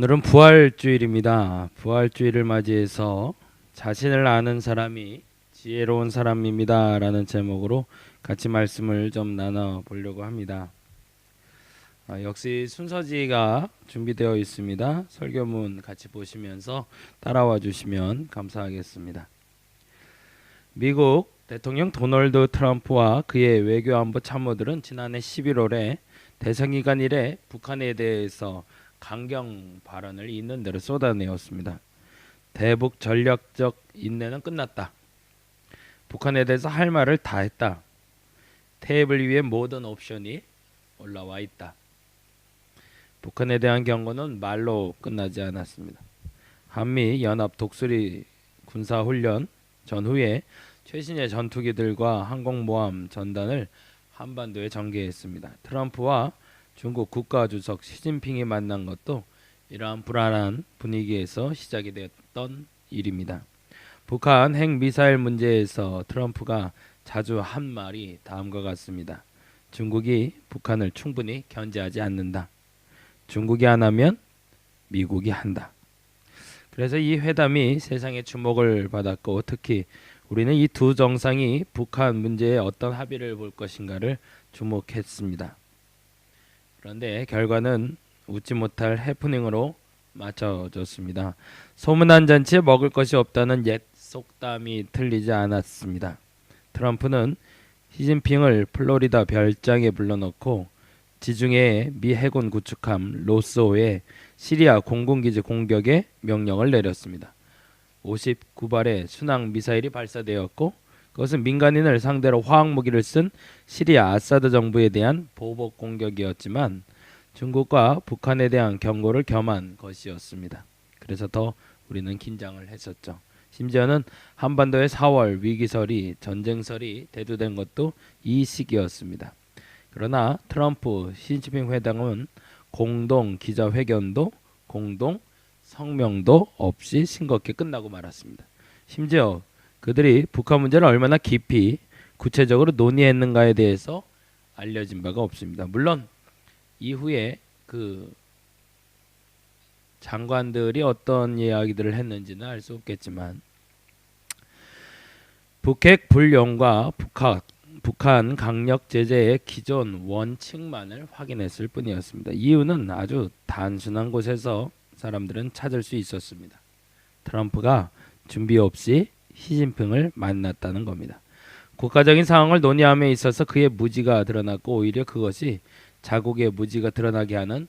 오늘은 부활주일입니다. 부활주일을 맞이해서 자신을 아는 사람이 지혜로운 사람입니다라는 제목으로 같이 말씀을 좀 나눠 보려고 합니다. 아, 역시 순서지가 준비되어 있습니다. 설교문 같이 보시면서 따라와 주시면 감사하겠습니다. 미국 대통령 도널드 트럼프와 그의 외교안보 참모들은 지난해 11월에 대선기간 이래 북한에 대해서 강경 발언을 있는 대로 쏟아내었습니다. 대북 전략적 인내는 끝났다. 북한에 대해서 할 말을 다 했다. 테이블 위에 모든 옵션이 올라와 있다. 북한에 대한 경고는 말로 끝나지 않았습니다. 한미 연합 독수리 군사 훈련 전후에 최신의 전투기들과 항공모함 전단을 한반도에 전개했습니다. 트럼프와 중국 국가주석 시진핑이 만난 것도 이러한 불안한 분위기에서 시작이 되었던 일입니다. 북한 핵 미사일 문제에서 트럼프가 자주 한 말이 다음과 같습니다. 중국이 북한을 충분히 견제하지 않는다. 중국이 안 하면 미국이 한다. 그래서 이 회담이 세상의 주목을 받았고 특히 우리는 이 두 정상이 북한 문제에 어떤 합의를 볼 것인가를 주목했습니다. 그런데 결과는 웃지 못할 해프닝으로 맞춰졌습니다. 소문난 잔치에 먹을 것이 없다는 옛 속담이 틀리지 않았습니다. 트럼프는 시진핑을 플로리다 별장에 불러놓고 지중해 미 해군 구축함 로스오에 시리아 공군기지 공격의 명령을 내렸습니다. 59발의 순항 미사일이 발사되었고 그것은 민간인을 상대로 화학 무기를 쓴 시리아 아사드 정부에 대한 보복 공격이었지만 중국과 북한에 대한 경고를 겸한 것이었습니다. 그래서 더 우리는 긴장을 했었죠. 심지어는 한반도의 4월 위기설이 전쟁설이 대두된 것도 이 시기였습니다. 그러나 트럼프 시진핑 회담은 공동 기자회견도 공동 성명도 없이 싱겁게 끝나고 말았습니다. 심지어 그들이 북한 문제를 얼마나 깊이 구체적으로 논의했는가에 대해서 알려진 바가 없습니다. 물론 이후에 그 장관들이 어떤 이야기들을 했는지는 알 수 없겠지만 북핵 불용과 북한 북한 강력 제재의 기존 원칙만을 확인했을 뿐이었습니다. 이유는 아주 단순한 곳에서 사람들은 찾을 수 있었습니다. 트럼프가 준비 없이 시진핑을 만났다는 겁니다. 국가적인 상황을 논의함에 있어서 그의 무지가 드러났고 오히려 그것이 자국의 무지가 드러나게 하는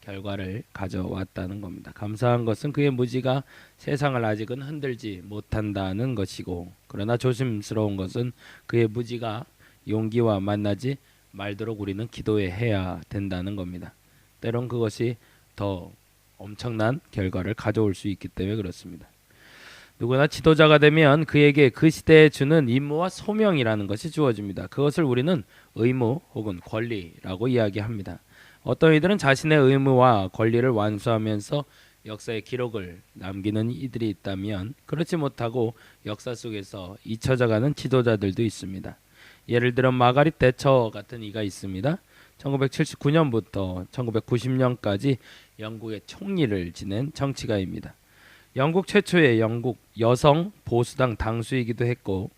결과를 가져왔다는 겁니다. 감사한 것은 그의 무지가 세상을 아직은 흔들지 못한다는 것이고 그러나 조심스러운 것은 그의 무지가 용기와 만나지 말도록 우리는 기도해야 된다는 겁니다. 때론 그것이 더 엄청난 결과를 가져올 수 있기 때문에 그렇습니다. 누구나 지도자가 되면 그에게 그 시대에 주는 임무와 소명이라는 것이 주어집니다. 그것을 우리는 의무 혹은 권리라고 이야기합니다. 어떤 이들은 자신의 의무와 권리를 완수하면서 역사의 기록을 남기는 이들이 있다면 그렇지 못하고 역사 속에서 잊혀져가는 지도자들도 있습니다. 예를 들어 마가릿 대처 같은 이가 있습니다. 1979년부터 1990년까지 영국의 총리를 지낸 정치가입니다. 영국 최초의 영국 여성 보수당 당수이기도 했고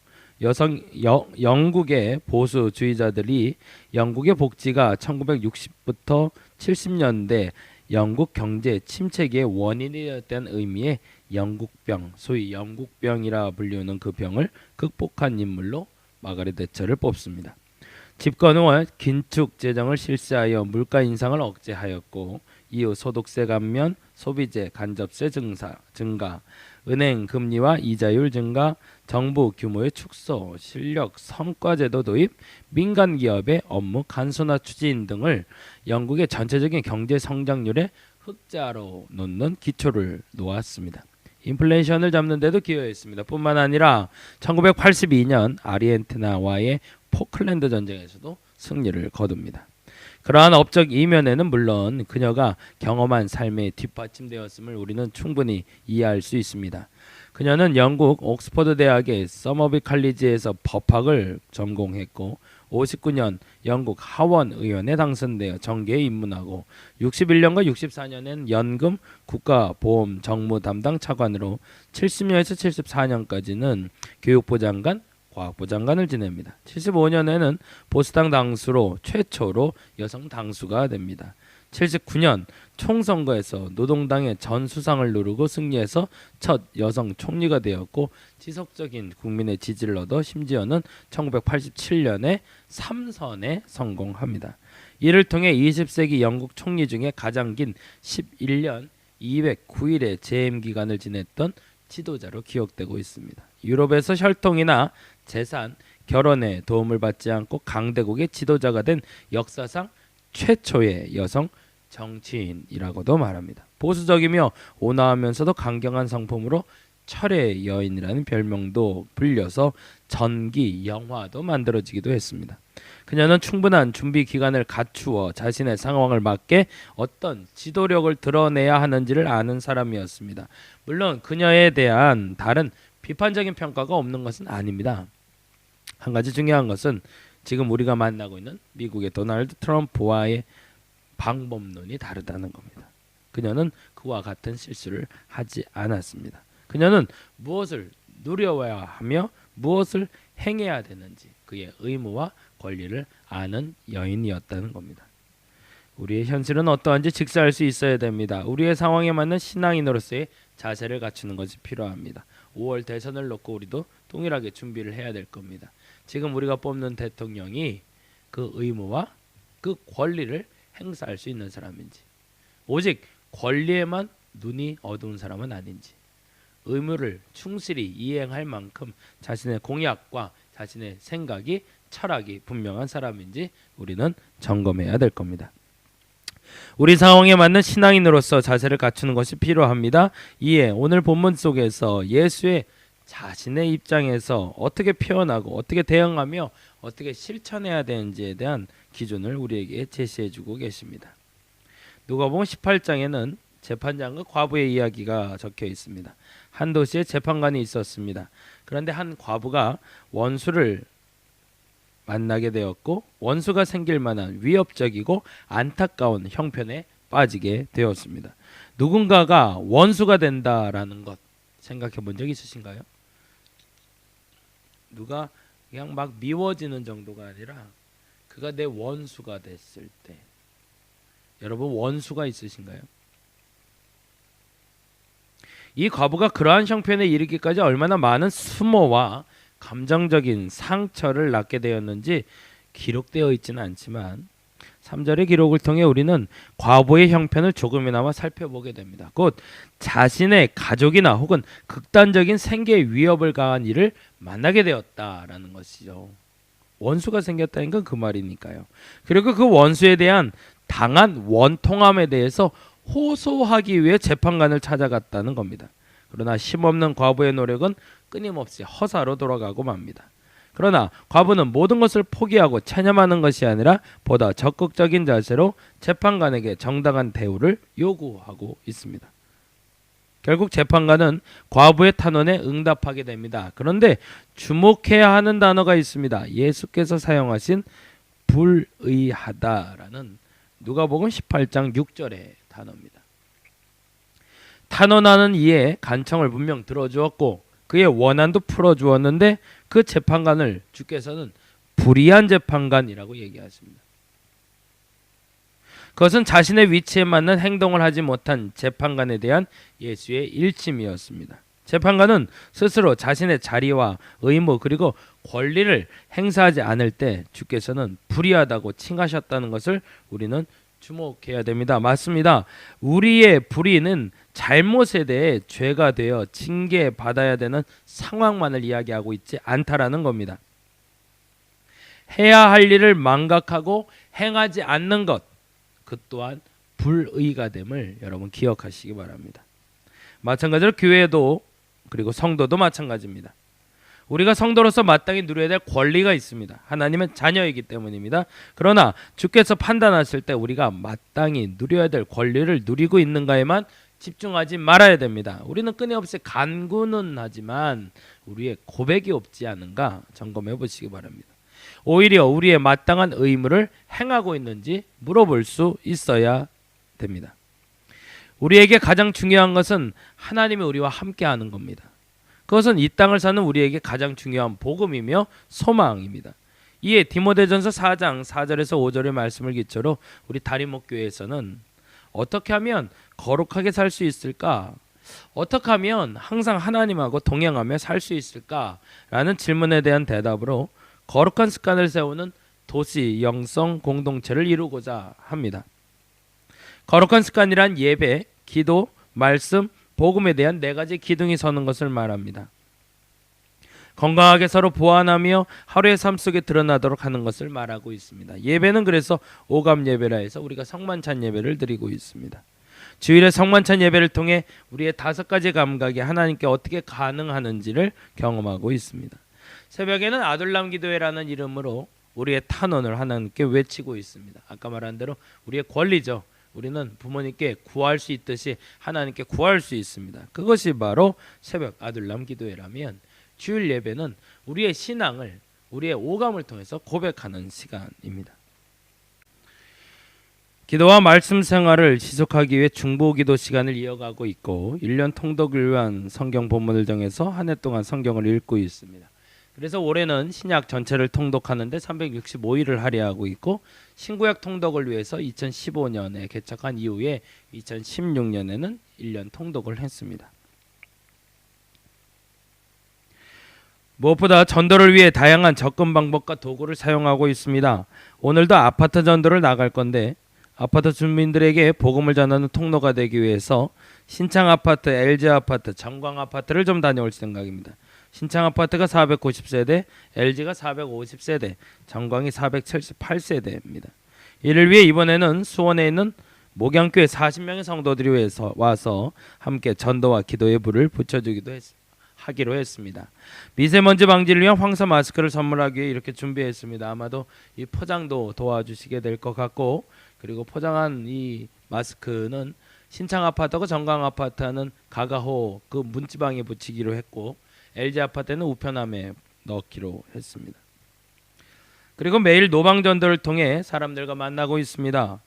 여성 여, 영국의 보수주의자들이 영국의 복지가 1960부터 70년대 영국 경제 침체기의 원인이었다는 의미의 영국병, 소위 영국병이라 불리우는 그 병을 극복한 인물로 마가렛 대처를 뽑습니다. 집권 후 긴축 재정을 실시하여 물가 인상을 억제하였고 이후 소득세 감면, 소비재 간접세 증사, 증가, 은행 금리와 이자율 증가, 정부 규모의 축소, 실력 성과제도 도입, 민간 기업의 업무 간소화 추진 등을 영국의 전체적인 경제 성장률의 흑자로 놓는 기초를 놓았습니다. 인플레이션을 잡는 데도 기여했습니다. 뿐만 아니라 1982년 아르헨티나와의 포클랜드 전쟁에서도 승리를 거둡니다. 그러한 업적 이면에는 물론 그녀가 경험한 삶에 뒷받침되었음을 우리는 충분히 이해할 수 있습니다. 그녀는 영국 옥스퍼드 대학의 서머비 칼리지에서 법학을 전공했고 59년 영국 하원 의원에 당선되어 정계에 입문하고 61년과 64년엔 연금 국가보험 정무 담당 차관으로 70년에서 74년까지는 교육부 장관, 과학부 장관을 지냅니다. 75년에는 보수당 당수로 최초로 여성 당수가 됩니다. 79년 총선거에서 노동당의 전 수상을 누르고 승리해서 첫 여성 총리가 되었고 지속적인 국민의 지지를 얻어 심지어는 1987년에 삼선에 성공합니다. 이를 통해 20세기 영국 총리 중에 가장 긴 11년 209일의 재임 기간을 지냈던 지도자로 기억되고 있습니다. 유럽에서 혈통이나 재산, 결혼에 도움을 받지 않고 강대국의 지도자가 된 역사상 최초의 여성 정치인이라고도 말합니다. 보수적이며 온화하면서도 강경한 성품으로 철의 여인이라는 별명도 불려서 전기 영화도 만들어지기도 했습니다. 그녀는 충분한 준비 기간을 갖추어 자신의 상황을 맞게 어떤 지도력을 드러내야 하는지를 아는 사람이었습니다. 물론 그녀에 대한 다른 비판적인 평가가 없는 것은 아닙니다. 한 가지 중요한 것은 지금 우리가 만나고 있는 미국의 도널드 트럼프와의 방법론이 다르다는 겁니다. 그녀는 그와 같은 실수를 하지 않았습니다. 그녀는 무엇을 누려야 하며 무엇을 행해야 되는지 그의 의무와 권리를 아는 여인이었다는 겁니다. 우리의 현실은 어떠한지 직시할 수 있어야 됩니다. 우리의 상황에 맞는 신앙인으로서의 자세를 갖추는 것이 필요합니다. 5월 대선을 놓고 우리도 동일하게 준비를 해야 될 겁니다. 지금 우리가 뽑는 대통령이 그 의무와 그 권리를 행사할 수 있는 사람인지 오직 권리에만 눈이 어두운 사람은 아닌지 의무를 충실히 이행할 만큼 자신의 공약과 자신의 생각이 철학이 분명한 사람인지 우리는 점검해야 될 겁니다. 우리 상황에 맞는 신앙인으로서 자세를 갖추는 것이 필요합니다. 이에 오늘 본문 속에서 예수의 자신의 입장에서 어떻게 표현하고 어떻게 대응하며 어떻게 실천해야 되는지에 대한 기준을 우리에게 제시해 주고 계십니다. 누가복음 18장에는 재판장과 과부의 이야기가 적혀 있습니다. 한 도시에 재판관이 있었습니다. 그런데 한 과부가 원수를 만나게 되었고 원수가 생길 만한 위협적이고 안타까운 형편에 빠지게 되었습니다. 누군가가 원수가 된다라는 것 생각해 본 적 있으신가요? 누가 그냥 막 미워지는 정도가 아니라 그가 내 원수가 됐을 때 여러분 원수가 있으신가요? 이 과부가 그러한 형편에 이르기까지 얼마나 많은 수모와 감정적인 상처를 낳게 되었는지 기록되어 있지는 않지만 3절의 기록을 통해 우리는 과부의 형편을 조금이나마 살펴보게 됩니다. 곧 자신의 가족이나 혹은 극단적인 생계 위협을 가한 일을 만나게 되었다라는 것이죠. 원수가 생겼다는 건 그 말이니까요. 그리고 그 원수에 대한 당한 원통함에 대해서 호소하기 위해 재판관을 찾아갔다는 겁니다. 그러나 힘없는 과부의 노력은 끊임없이 허사로 돌아가고 맙니다. 그러나 과부는 모든 것을 포기하고 체념하는 것이 아니라 보다 적극적인 자세로 재판관에게 정당한 대우를 요구하고 있습니다. 결국 재판관은 과부의 탄원에 응답하게 됩니다. 그런데 주목해야 하는 단어가 있습니다. 예수께서 사용하신 불의하다라는 누가복음 18장 6절의 단어입니다. 탄원하는 이에 간청을 분명 들어주었고 그의 원한도 풀어주었는데 그 재판관을 주께서는 불의한 재판관이라고 얘기하십니다. 그것은 자신의 위치에 맞는 행동을 하지 못한 재판관에 대한 예수의 일침이었습니다. 재판관은 스스로 자신의 자리와 의무 그리고 권리를 행사하지 않을 때 주께서는 불의하다고 칭하셨다는 것을 우리는 주목해야 됩니다. 맞습니다. 우리의 불의는 잘못에 대해 죄가 되어 징계 받아야 되는 상황만을 이야기하고 있지 않다라는 겁니다. 해야 할 일을 망각하고 행하지 않는 것, 그 또한 불의가 됨을 여러분 기억하시기 바랍니다. 마찬가지로 교회도 그리고 성도도 마찬가지입니다. 우리가 성도로서 마땅히 누려야 될 권리가 있습니다. 하나님은 자녀이기 때문입니다. 그러나 주께서 판단하실 때 우리가 마땅히 누려야 될 권리를 누리고 있는가에만 집중하지 말아야 됩니다. 우리는 끊임없이 간구는 하지만 우리의 고백이 없지 않은가 점검해 보시기 바랍니다. 오히려 우리의 마땅한 의무를 행하고 있는지 물어볼 수 있어야 됩니다. 우리에게 가장 중요한 것은 하나님이 우리와 함께 하는 겁니다. 그것은 이 땅을 사는 우리에게 가장 중요한 복음이며 소망입니다. 이에 디모데전서 4장 4절에서 5절의 말씀을 기초로 우리 다리목교회에서는 어떻게 하면 거룩하게 살 수 있을까? 어떻게 하면 항상 하나님하고 동행하며 살 수 있을까?라는 질문에 대한 대답으로 거룩한 습관을 세우는 도시 영성 공동체를 이루고자 합니다. 거룩한 습관이란 예배, 기도, 말씀, 복음에 대한 네 가지 기둥이 서는 것을 말합니다. 건강하게 서로 보완하며 하루의 삶 속에 드러나도록 하는 것을 말하고 있습니다. 예배는 그래서 오감 예배라 해서 우리가 성만찬 예배를 드리고 있습니다. 주일의 성만찬 예배를 통해 우리의 다섯 가지 감각이 하나님께 어떻게 가능하는지를 경험하고 있습니다. 새벽에는 아둘람 기도회라는 이름으로 우리의 탄원을 하나님께 외치고 있습니다. 아까 말한 대로 우리의 권리죠. 우리는 부모님께 구할 수 있듯이 하나님께 구할 수 있습니다. 그것이 바로 새벽 아둘람 기도회라면 주일 예배는 우리의 신앙을 우리의 오감을 통해서 고백하는 시간입니다. 기도와 말씀 생활을 지속하기 위해 중보 기도 시간을 이어가고 있고 1년 통독을 위한 성경 본문을 정해서 한 해 동안 성경을 읽고 있습니다. 그래서 올해는 신약 전체를 통독하는데 365일을 할애하고 있고 신구약 통독을 위해서 2015년에 개척한 이후에 2016년에는 1년 통독을 했습니다. 무엇보다 전도를 위해 다양한 접근 방법과 도구를 사용하고 있습니다. 오늘도 아파트 전도를 나갈 건데 아파트 주민들에게 복음을 전하는 통로가 되기 위해서 신창 아파트, LG 아파트, 정광 아파트를 좀 다녀올 생각입니다. 신창 아파트가 490세대, LG가 450세대, 정광이 478세대입니다. 이를 위해 이번에는 수원에 있는 목양교회 40명의 성도들이 와서 함께 전도와 기도의 불을 붙여주기도 했, 하기로 했습니다. 미세먼지 방지를 위한 황사 마스크를 선물하기 위해 이렇게 준비했습니다. 아마도 이 포장도 도와주시게 될 것 같고 그리고 포장한 이 마스크는 신창 아파트하고 정강 아파트는 가가호 그 문지방에 붙이기로 했고 LG 아파트는 우편함에 넣기로 했습니다. 그리고 매일 노방 전도를 통해 사람들과 만나고 있습니다.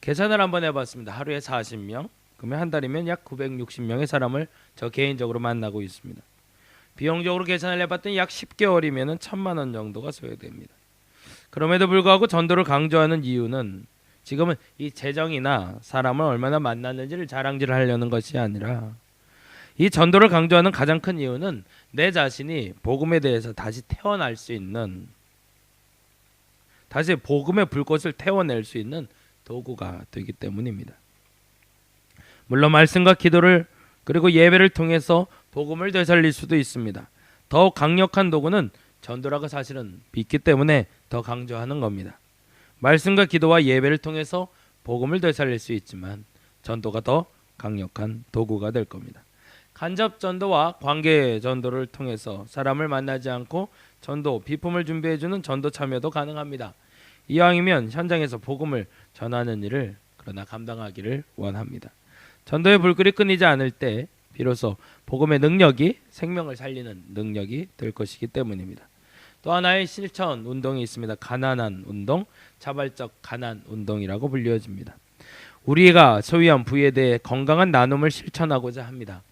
계산을 한번 해봤습니다. 하루에 40명, 그러면 한 달이면 약 960명의 사람을 저 개인적으로 만나고 있습니다. 비용적으로 계산을 해봤더니 약 10개월이면 천만 원 정도가 소요됩니다. 그럼에도 불구하고 전도를 강조하는 이유는 지금은 이 재정이나 사람을 얼마나 만났는지를 자랑질을 하려는 것이 아니라 이 전도를 강조하는 가장 큰 이유는 내 자신이 복음에 대해서 다시 태어날 수 있는 다시 복음의 불꽃을 태워낼 수 있는 도구가 되기 때문입니다. 물론 말씀과 기도를 그리고 예배를 통해서 복음을 되살릴 수도 있습니다. 더 강력한 도구는 전도라고 사실은 믿기 때문에 더 강조하는 겁니다. 말씀과 기도와 예배를 통해서 복음을 되살릴 수 있지만 전도가 더 강력한 도구가 될 겁니다. 간접 전도와 관계 전도를 통해서 사람을 만나지 않고 전도 비품을 준비해 주는 전도 참여도 가능합니다. 이왕이면 현장에서 복음을 전하는 일을 그러나 감당하기를 원합니다. 전도의 불길이 끊이지 않을 때 비로소 복음의 능력이 생명을 살리는 능력이 될 것이기 때문입니다. 또 하나의 실천 운동이 있습니다. 가난한 운동, 자발적 가난 운동이라고 불려집니다. 우리가 소유한 부에 대해 건강한 나눔을 실천하고자 합니다.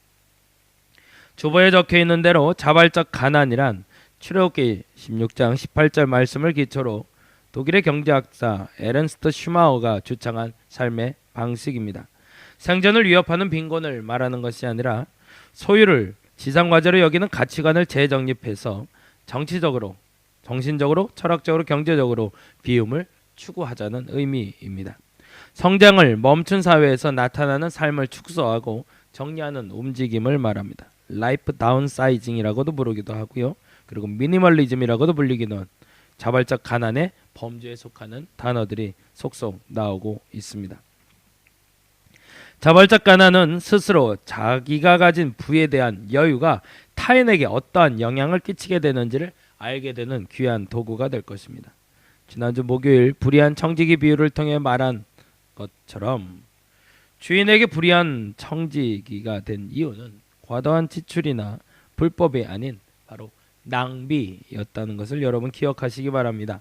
주보에 적혀 있는 대로 자발적 가난이란 출애굽기 16장 18절 말씀을 기초로 독일의 경제학자 에른스트 슈마우가 주창한 삶의 방식입니다. 생존을 위협하는 빈곤을 말하는 것이 아니라 소유를 지상 과제로 여기는 가치관을 재정립해서 정치적으로 정신적으로, 철학적으로, 경제적으로 비움을 추구하자는 의미입니다. 성장을 멈춘 사회에서 나타나는 삶을 축소하고 정리하는 움직임을 말합니다. 라이프 다운사이징이라고도 부르기도 하고요. 그리고 미니멀리즘이라고도 불리기도 한 자발적 가난의 범주에 속하는 단어들이 속속 나오고 있습니다. 자발적 가난은 스스로 자기가 가진 부에 대한 여유가 타인에게 어떠한 영향을 끼치게 되는지를 알게 되는 귀한 도구가 될 것입니다. 지난주 목요일 불의한 청지기 비유를 통해 말한 것처럼 주인에게 불의한 청지기가 된 이유는 과도한 지출이나 불법이 아닌 바로 낭비였다는 것을 여러분 기억하시기 바랍니다.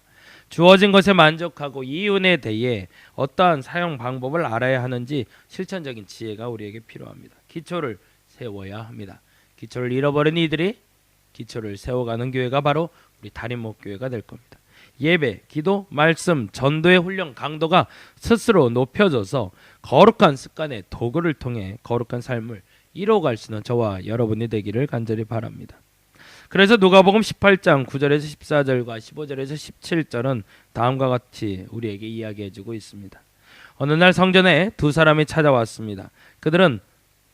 주어진 것에 만족하고 이윤에 대해 어떠한 사용 방법을 알아야 하는지 실천적인 지혜가 우리에게 필요합니다. 기초를 세워야 합니다. 기초를 잃어버린 이들이 기초를 세워가는 교회가 바로 우리 달인목 교회가 될 겁니다. 예배, 기도, 말씀, 전도의 훈련 강도가 스스로 높여져서 거룩한 습관의 도구를 통해 거룩한 삶을 이뤄갈 수 있는 저와 여러분이 되기를 간절히 바랍니다. 그래서 누가복음 18장 9절에서 14절과 15절에서 17절은 다음과 같이 우리에게 이야기해 주고 있습니다. 어느 날 성전에 두 사람이 찾아왔습니다. 그들은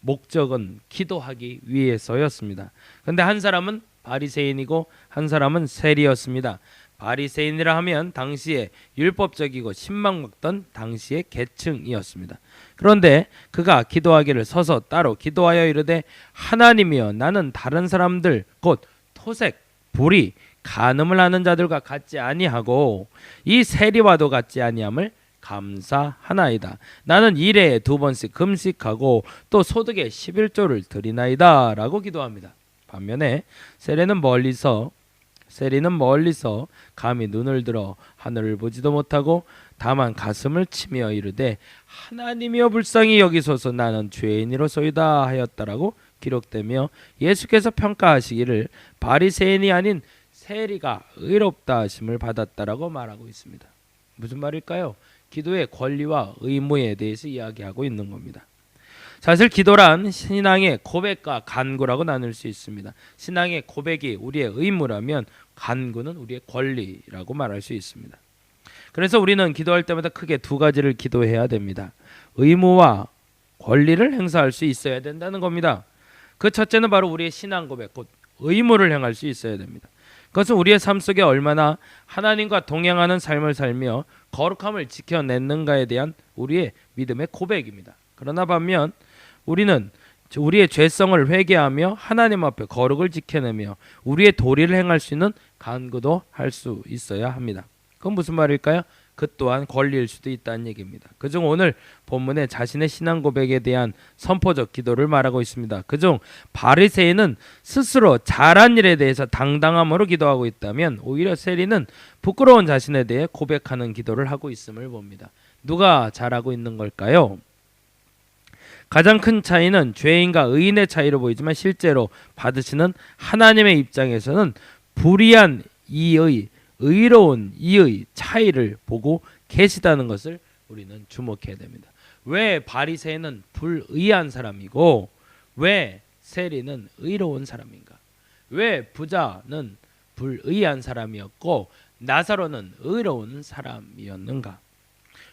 목적은 기도하기 위해서였습니다. 근데 한 사람은 바리새인이고 한 사람은 세리였습니다. 바리새인이라 하면 당시에 율법적이고 신망먹던 당시의 계층이었습니다. 그런데 그가 기도하기를 서서 따로 기도하여 이르되 하나님이여 나는 다른 사람들 곧 토색, 불이, 간음을 하는 자들과 같지 아니하고 이 세리와도 같지 아니함을 감사하나이다. 나는 일에 두 번씩 금식하고 또 소득의 11조를 드리나이다 라고 기도합니다. 반면에 세례는 멀리서 세리는 멀리서 감히 눈을 들어 하늘을 보지도 못하고 다만 가슴을 치며 이르되 하나님이여 불쌍히 여기소서 나는 죄인이로소이다 하였다라고 기록되며 예수께서 평가하시기를 바리새인이 아닌 세리가 의롭다 하심을 받았다라고 말하고 있습니다. 무슨 말일까요? 기도의 권리와 의무에 대해서 이야기하고 있는 겁니다. 사실 기도란 신앙의 고백과 간구라고 나눌 수 있습니다. 신앙의 고백이 우리의 의무라면 간구는 우리의 권리라고 말할 수 있습니다. 그래서 우리는 기도할 때마다 크게 두 가지를 기도해야 됩니다. 의무와 권리를 행사할 수 있어야 된다는 겁니다. 그 첫째는 바로 우리의 신앙 고백, 곧 의무를 행할 수 있어야 됩니다. 그것은 우리의 삶 속에 얼마나 하나님과 동행하는 삶을 살며 거룩함을 지켜냈는가에 대한 우리의 믿음의 고백입니다. 그러나 반면 우리는 우리의 죄성을 회개하며 하나님 앞에 거룩을 지켜내며 우리의 도리를 행할 수 있는 간구도 할 수 있어야 합니다. 그건 무슨 말일까요? 그 또한 권리일 수도 있다는 얘기입니다. 그중 오늘 본문에 자신의 신앙 고백에 대한 선포적 기도를 말하고 있습니다. 그중 바리새인은 스스로 잘한 일에 대해서 당당함으로 기도하고 있다면 오히려 세리는 부끄러운 자신에 대해 고백하는 기도를 하고 있음을 봅니다. 누가 잘하고 있는 걸까요? 가장 큰 차이는 죄인과 의인의 차이로 보이지만 실제로 받으시는 하나님의 입장에서는 불의한 이의 의로운 이의 차이를 보고 계시다는 것을 우리는 주목해야 됩니다. 왜 바리새인은 불의한 사람이고 왜 세리는 의로운 사람인가? 왜 부자는 불의한 사람이었고 나사로는 의로운 사람이었는가?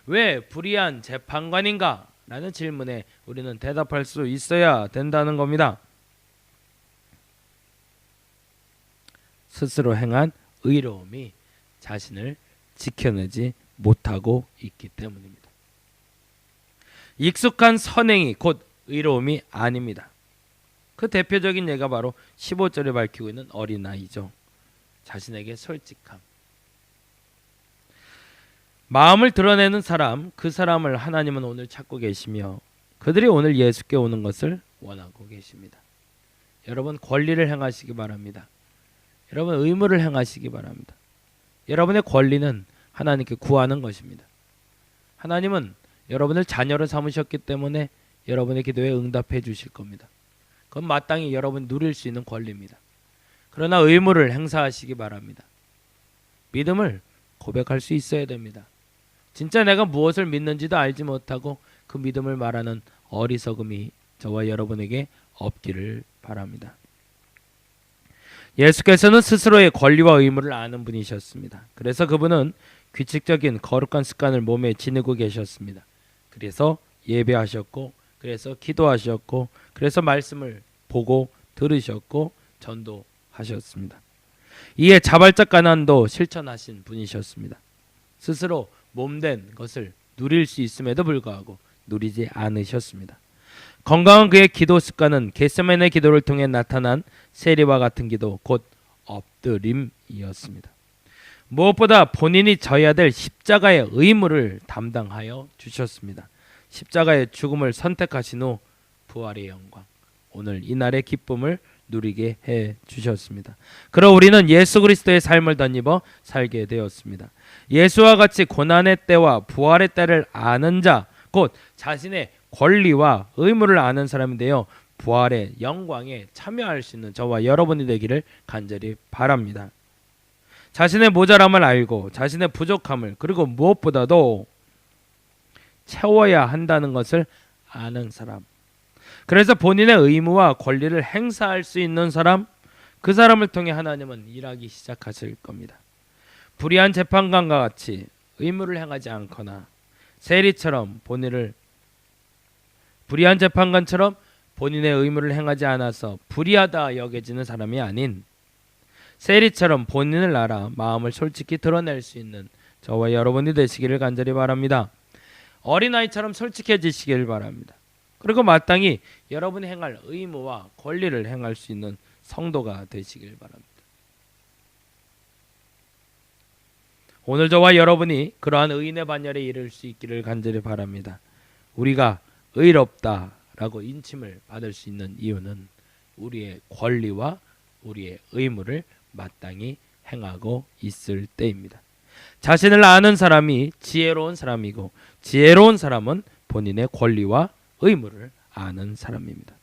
왜 불의한 재판관인가? 라는 질문에 우리는 대답할 수 있어야 된다는 겁니다. 스스로 행한 의로움이 자신을 지켜내지 못하고 있기 때문입니다. 익숙한 선행이 곧 의로움이 아닙니다. 그 대표적인 예가 바로 15절에 밝히고 있는 어린아이죠. 자신에게 솔직함. 마음을 드러내는 사람, 그 사람을 하나님은 오늘 찾고 계시며 그들이 오늘 예수께 오는 것을 원하고 계십니다. 여러분 권리를 행하시기 바랍니다. 여러분 의무를 행하시기 바랍니다. 여러분의 권리는 하나님께 구하는 것입니다. 하나님은 여러분을 자녀로 삼으셨기 때문에 여러분의 기도에 응답해 주실 겁니다. 그건 마땅히 여러분 누릴 수 있는 권리입니다. 그러나 의무를 행사하시기 바랍니다. 믿음을 고백할 수 있어야 됩니다. 진짜 내가 무엇을 믿는지도 알지 못하고 그 믿음을 말하는 어리석음이 저와 여러분에게 없기를 바랍니다. 예수께서는 스스로의 권리와 의무를 아는 분이셨습니다. 그래서 그분은 규칙적인 거룩한 습관을 몸에 지니고 계셨습니다. 그래서 예배하셨고, 그래서 기도하셨고, 그래서 말씀을 보고 들으셨고 전도하셨습니다. 이에 자발적 가난도 실천하신 분이셨습니다. 스스로 몸된 것을 누릴 수 있음에도 불구하고 누리지 않으셨습니다. 건강한 그의 기도 습관은 겟세만의 기도를 통해 나타난 세리와 같은 기도 곧 엎드림이었습니다. 무엇보다 본인이 져야 될 십자가의 의무를 담당하여 주셨습니다. 십자가의 죽음을 선택하신 후 부활의 영광 오늘 이날의 기쁨을 누리게 해 주셨습니다. 그러 우리는 예수 그리스도의 삶을 덧입어 살게 되었습니다. 예수와 같이 고난의 때와 부활의 때를 아는 자, 곧 자신의 권리와 의무를 아는 사람인데요. 부활의 영광에 참여할 수 있는 저와 여러분이 되기를 간절히 바랍니다. 자신의 모자람을 알고 자신의 부족함을 그리고 무엇보다도 채워야 한다는 것을 아는 사람. 그래서 본인의 의무와 권리를 행사할 수 있는 사람, 그 사람을 통해 하나님은 일하기 시작하실 겁니다. 불의한 재판관과 같이 의무를 행하지 않거나 세리처럼 본인을 불의한 재판관처럼 본인의 의무를 행하지 않아서 불의하다 여겨지는 사람이 아닌 세리처럼 본인을 알아 마음을 솔직히 드러낼 수 있는 저와 여러분이 되시기를 간절히 바랍니다. 어린아이처럼 솔직해지시길 바랍니다. 그리고 마땅히 여러분이 행할 의무와 권리를 행할 수 있는 성도가 되시길 바랍니다. 오늘 저와 여러분이 그러한 의인의 반열에 이를 수 있기를 간절히 바랍니다. 우리가 의롭다라고 인침을 받을 수 있는 이유는 우리의 권리와 우리의 의무를 마땅히 행하고 있을 때입니다. 자신을 아는 사람이 지혜로운 사람이고 지혜로운 사람은 본인의 권리와 의무를 아는 사람입니다.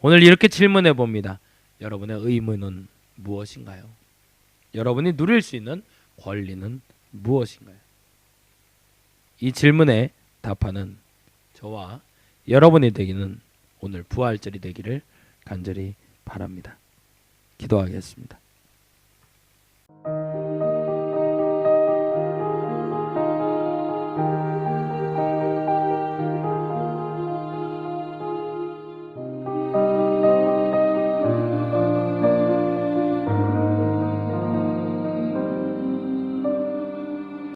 오늘 이렇게 질문해 봅니다. 여러분의 의무는 무엇인가요? 여러분이 누릴 수 있는 권리는 무엇인가요? 이 질문에 답하는 저와 여러분이 되기는 오늘 부활절이 되기를 간절히 바랍니다. 기도하겠습니다.